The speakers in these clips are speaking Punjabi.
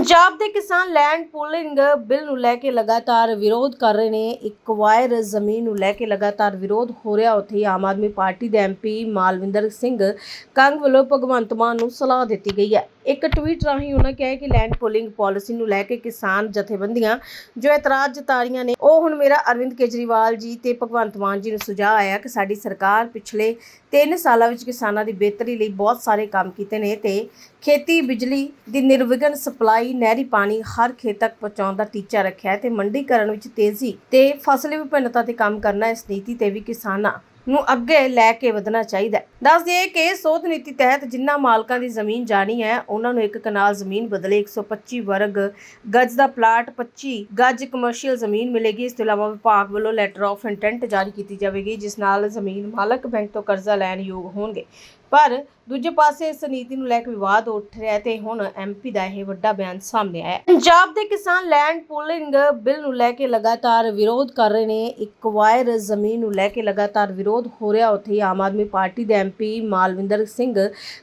ਪੰਜਾਬ ਦੇ ਕਿਸਾਨ ਲੈਂਡ ਪੂਲਿੰਗ ਬਿੱਲ ਨੂੰ ਲੈ ਕੇ ਲਗਾਤਾਰ ਵਿਰੋਧ ਕਰ ਰਹੇ ਨੇ। ਇੱਕ ਵਾਇਰ ਜ਼ਮੀਨ ਨੂੰ ਲੈ ਕੇ ਲਗਾਤਾਰ ਵਿਰੋਧ ਹੋ ਰਿਹਾ। ਉੱਥੇ ਹੀ ਆਮ ਆਦਮੀ ਪਾਰਟੀ ਦੇ ਐਮਪੀ ਮਾਲਵਿੰਦਰ ਸਿੰਘ ਕੰਗ ਵੱਲੋਂ ਭਗਵੰਤ ਮਾਨ ਨੂੰ ਸਲਾਹ ਦਿੱਤੀ ਗਈ ਹੈ। ਇੱਕ ਟਵੀਟ ਰਾਹੀਂ ਉਹਨਾਂ ਕਿਹਾ ਕਿ ਲੈਂਡ ਪੋਲਿੰਗ ਪਾਲਿਸੀ ਨੂੰ ਲੈ ਕੇ ਕਿਸਾਨ ਜਥੇਬੰਦੀਆਂ ਜੋ ਇਤਰਾਜ਼ ਜਤਾ ਰਹੀਆਂ ਨੇ, ਉਹ ਹੁਣ ਮੇਰਾ ਅਰਵਿੰਦ ਕੇਜਰੀਵਾਲ ਜੀ ਤੇ ਭਗਵੰਤ ਮਾਨ ਜੀ ਨੂੰ ਸੁਝਾਅ ਆਇਆ ਕਿ ਸਾਡੀ ਸਰਕਾਰ ਪਿਛਲੇ 3 ਸਾਲਾਂ ਵਿੱਚ ਕਿਸਾਨਾਂ ਦੀ ਬਿਹਤਰੀ ਲਈ ਬਹੁਤ ਸਾਰੇ ਕੰਮ ਕੀਤੇ ਨੇ ਤੇ ਖੇਤੀ, ਬਿਜਲੀ ਦੀ ਨਿਰਵਿਘਨ ਸਪਲਾਈ, ਨਹਿਰੀ ਪਾਣੀ ਹਰ ਖੇਤ ਤੱਕ ਪਹੁੰਚਾਉਣ ਦਾ ਟੀਚਾ ਰੱਖਿਆ ਹੈ ਤੇ ਮੰਡੀਕਰਨ ਵਿੱਚ ਤੇਜ਼ੀ ਤੇ ਫਸਲੀ ਵਿਭਿੰਨਤਾ ਤੇ ਕੰਮ ਕਰਨਾ ਇਸ ਨੀਤੀ ਤੇ ਵੀ ਕਿਸਾਨਾਂ ਨੂੰ ਅੱਗੇ ਲੈ ਕੇ ਵਧਣਾ ਚਾਹੀਦਾ ਹੈ। ਦੱਸ ਦਈਏ ਕਿ ਸੋਧ ਨੀਤੀ ਤਹਿਤ ਜਿਨ੍ਹਾਂ ਮਾਲਕਾਂ ਦੀ ਜ਼ਮੀਨ ਜਾਣੀ ਹੈ, ਉਹਨਾਂ ਨੂੰ ਇੱਕ ਕਨਾਲ ਜ਼ਮੀਨ ਬਦਲੇ 125 ਵਰਗ ਗਜ ਦਾ ਪਲਾਟ 25 ਗਜ ਕਮਰਸ਼ੀਅਲ ਜ਼ਮੀਨ ਮਿਲੇਗੀ। ਇਸ ਤੋਂ ਇਲਾਵਾ ਵਿਭਾਗ ਵੱਲੋਂ ਲੈਟਰ ਆਫ ਇੰਟੈਂਟ ਜਾਰੀ ਕੀਤੀ ਜਾਵੇਗੀ, ਜਿਸ ਨਾਲ ਜ਼ਮੀਨ ਮਾਲਕ ਬੈਂਕ ਤੋਂ ਕਰਜ਼ਾ ਲੈਣ ਯੋਗ ਹੋਣਗੇ। ਪਰ ਦੂਜੇ ਪਾਸੇ ਇਸ ਨੀਤੀ ਨੂੰ ਲੈ ਕੇ ਵਿਵਾਦ ਉੱਠ ਰਿਹਾ ਤੇ ਹੁਣ ਐਮਪੀ ਦਾ ਇਹ ਵੱਡਾ ਬਿਆਨ ਸਾਹਮਣੇ ਆਇਆ ਪੰਜਾਬ ਦੇ ਕਿਸਾਨ ਲੈਂਡ ਪੂਲਿੰਗ ਬਿੱਲ ਨੂੰ ਲੈ ਕੇ ਲਗਾਤਾਰ ਵਿਰੋਧ ਕਰ ਰਹੇ ਨੇ। ਇੱਕ ਵਾਇਰ ਜ਼ਮੀਨ ਨੂੰ ਲੈ ਕੇ ਲਗਾਤਾਰ ਵਿਰੋਧ ਹੋ ਰਿਹਾ ਉੱਥੇ ਆਮ ਆਦਮੀ ਪਾਰਟੀ ਦੇ ਐਮਪੀ ਮਾਲਵਿੰਦਰ ਸਿੰਘ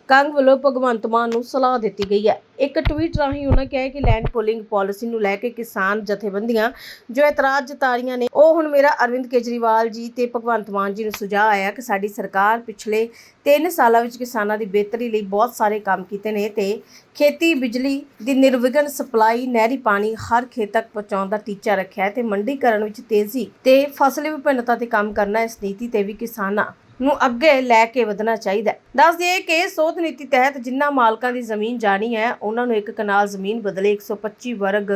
ਕੰਗ ਵੱਲੋਂ ਭਗਵੰਤ ਮਾਨ ਨੂੰ ਸਲਾਹ ਦਿੱਤੀ ਗਈ ਹੈ। ਇੱਕ ਟਵੀਟ ਰਾਹੀਂ ਉਹਨਾਂ ਕਿਹਾ ਕਿ ਲੈਂਡ ਪੂਲਿੰਗ ਪਾਲਿਸੀ ਨੂੰ ਲੈ ਕੇ ਕਿਸਾਨ ਜਥੇਬੰਦੀਆਂ ਜੋ ਇਤਰਾਜ਼ ਜਤਾ ਰਹੀਆਂ ਨੇ, ਉਹ ਹੁਣ ਮੇਰਾ ਅਰਵਿੰਦ ਕੇਜਰੀਵਾਲ ਜੀ ਤੇ ਭਗਵੰਤ ਮਾਨ ਜੀ ਨੂੰ ਸੁਝਾਅ ਆਇਆ ਕਿ ਸਾਡੀ ਸਰਕਾਰ ਪਿਛਲੇ 3 ਸਾਲਾਂ ਵਿੱਚ ਕਿਸਾਨਾਂ ਦੀ ਬਿਹਤਰੀ ਲਈ ਬਹੁਤ ਸਾਰੇ ਕੰਮ ਕੀਤੇ ਨੇ ਤੇ ਖੇਤੀ, ਬਿਜਲੀ ਦੀ ਨਿਰਵਿਘਨ ਸਪਲਾਈ, ਨਹਿਰੀ ਪਾਣੀ ਹਰ ਖੇਤ ਤੱਕ ਪਹੁੰਚਾਉਣ ਦਾ ਟੀਚਾ ਰੱਖਿਆ ਹੈ ਤੇ ਮੰਡੀਕਰਨ ਵਿੱਚ ਤੇਜ਼ੀ ਤੇ ਫਸਲੀ ਵਿਭਿੰਨਤਾ ਤੇ ਕੰਮ ਕਰਨਾ ਇਸ ਨੀਤੀ ਤੇ ਵੀ ਕਿਸਾਨਾਂ ਨੂੰ ਅੱਗੇ ਲੈ ਕੇ ਵਧਣਾ ਚਾਹੀਦਾ ਹੈ। ਦੱਸ ਦਈਏ ਕਿ ਸੋਧ ਨੀਤੀ ਤਹਿਤ ਜਿਨ੍ਹਾਂ ਮਾਲਕਾਂ ਦੀ ਜ਼ਮੀਨ ਜਾਣੀ ਹੈ, ਉਹਨਾਂ ਨੂੰ ਇੱਕ ਕਨਾਲ ਜ਼ਮੀਨ ਬਦਲੇ 125 ਵਰਗ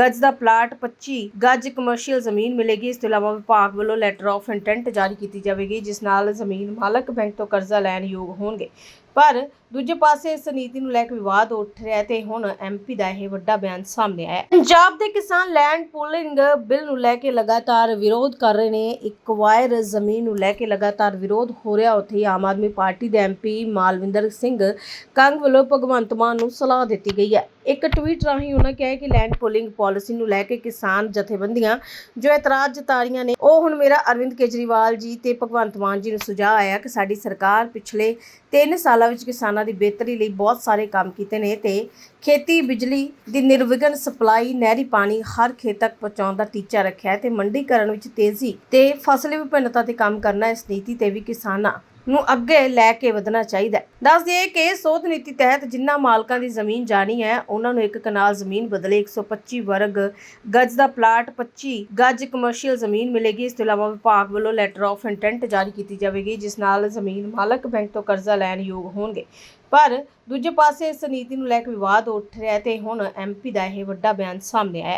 ਗਜ ਦਾ ਪਲਾਟ 25 ਗਜ ਕਮਰਸ਼ੀਅਲ ਜ਼ਮੀਨ ਮਿਲੇਗੀ। ਇਸ ਤੋਂ ਇਲਾਵਾ ਵਿਭਾਗ ਵੱਲੋਂ ਲੈਟਰ ਆਫ ਇੰਟੈਂਟ ਜਾਰੀ ਕੀਤੀ ਜਾਵੇਗੀ, ਜਿਸ ਨਾਲ ਜ਼ਮੀਨ ਮਾਲਕ ਬੈਂਕ ਤੋਂ ਕਰਜ਼ਾ ਲੈਣ ਯੋਗ ਹੋਣਗੇ। ਪਰ ਦੂਜੇ ਪਾਸੇ ਇਸ ਨੀਤੀ ਨੂੰ ਲੈ ਕੇ ਵਿਵਾਦ ਉੱਠ ਰਿਹਾ ਹੈ ਤੇ ਹੁਣ ਐਮਪੀ ਦਾ ਇਹ ਵੱਡਾ ਬਿਆਨ ਸਾਹਮਣੇ ਆਇਆ ਪੰਜਾਬ ਦੇ ਕਿਸਾਨ ਲੈਂਡ ਪੂਲਿੰਗ ਬਿੱਲ ਨੂੰ ਲੈ ਕੇ ਲਗਾਤਾਰ ਵਿਰੋਧ ਕਰ ਰਹੇ ਨੇ। ਇੱਕ ਵਾਇਰ ਜ਼ਮੀਨ ਨੂੰ ਲੈ ਕੇ ਲਗਾਤਾਰ ਵਿਰੋਧ ਹੋ ਰਿਹਾ ਉੱਥੇ ਆਮ ਆਦਮੀ ਪਾਰਟੀ ਦੇ ਐਮਪੀ ਮਾਲਵਿੰਦਰ ਸਿੰਘ ਕੰਗ ਵੱਲੋਂ ਭਗਵੰਤ ਮਾਨ ਨੂੰ ਸਲਾਹ ਦਿੱਤੀ ਗਈ ਹੈ। ਇੱਕ ਟਵੀਟ ਰਾਹੀਂ ਉਹਨਾਂ ਕਿਹਾ ਕਿ ਲੈਂਡ ਪੋਲਿੰਗ ਪਾਲਿਸੀ ਨੂੰ ਲੈ ਕੇ ਕਿਸਾਨ ਜਥੇਬੰਦੀਆਂ ਜੋ ਇਤਰਾਜ਼ ਜਤਾ ਰਹੀਆਂ ਨੇ, ਉਹ ਹੁਣ ਮੇਰਾ ਅਰਵਿੰਦ ਕੇਜਰੀਵਾਲ ਜੀ ਤੇ ਭਗਵੰਤ ਮਾਨ ਜੀ ਨੂੰ ਸੁਝਾਅ ਆਇਆ ਕਿ ਸਾਡੀ ਸਰਕਾਰ ਪਿਛਲੇ 3 ਸਾਲਾਂ ਵਿੱਚ ਕਿਸਾਨਾਂ ਦੀ ਬਿਹਤਰੀ ਲਈ ਬਹੁਤ ਸਾਰੇ ਕੰਮ ਕੀਤੇ ਨੇ ਤੇ ਖੇਤੀ, ਬਿਜਲੀ ਦੀ ਨਿਰਵਿਘਨ ਸਪਲਾਈ, ਨਹਿਰੀ ਪਾਣੀ ਹਰ ਖੇਤ ਤੱਕ ਪਹੁੰਚਾਉਣ ਦਾ ਟੀਚਾ ਰੱਖਿਆ ਹੈ ਤੇ ਮੰਡੀਕਰਨ ਵਿੱਚ ਤੇਜ਼ੀ ਤੇ ਫਸਲ ਵਿਭਿੰਨਤਾ ਤੇ ਕੰਮ ਕਰਨਾ ਇਸ ਨੀਤੀ ਤੇ ਵੀ ਕਿਸਾਨਾਂ ਨੂੰ ਅੱਗੇ ਲੈ ਕੇ ਵਧਣਾ ਚਾਹੀਦਾ ਹੈ। ਦੱਸ ਦਈਏ ਕਿ ਸੋਧ ਨੀਤੀ ਤਹਿਤ ਜਿਨ੍ਹਾਂ ਮਾਲਕਾਂ ਦੀ ਜ਼ਮੀਨ ਜਾਣੀ ਹੈ, ਉਹਨਾਂ ਨੂੰ ਇੱਕ ਕਨਾਲ ਜ਼ਮੀਨ ਬਦਲੇ 125 ਵਰਗ ਗਜ਼ ਦਾ ਪਲਾਟ 25 ਗਜ਼ ਕਮਰਸ਼ੀਅਲ ਜ਼ਮੀਨ ਮਿਲੇਗੀ। ਇਸ ਤੋਂ ਇਲਾਵਾ ਵਿਭਾਗ ਵੱਲੋਂ ਲੈਟਰ ਆਫ ਇੰਟੈਂਟ ਜਾਰੀ ਕੀਤੀ ਜਾਵੇਗੀ, ਜਿਸ ਨਾਲ ਜ਼ਮੀਨ ਮਾਲਕ ਬੈਂਕ ਤੋਂ ਕਰਜ਼ਾ ਲੈਣ ਯੋਗ ਹੋਣਗੇ। ਪਰ ਦੂਜੇ ਪਾਸੇ ਇਸ ਨੀਤੀ ਨੂੰ ਲੈ ਕੇ ਵਿਵਾਦ ਉੱਠ ਰਿਹਾ ਹੈ ਤੇ ਹੁਣ ਐਮਪੀ ਦਾ ਇਹ ਵੱਡਾ ਬਿਆਨ ਸਾਹਮਣੇ ਆਇਆ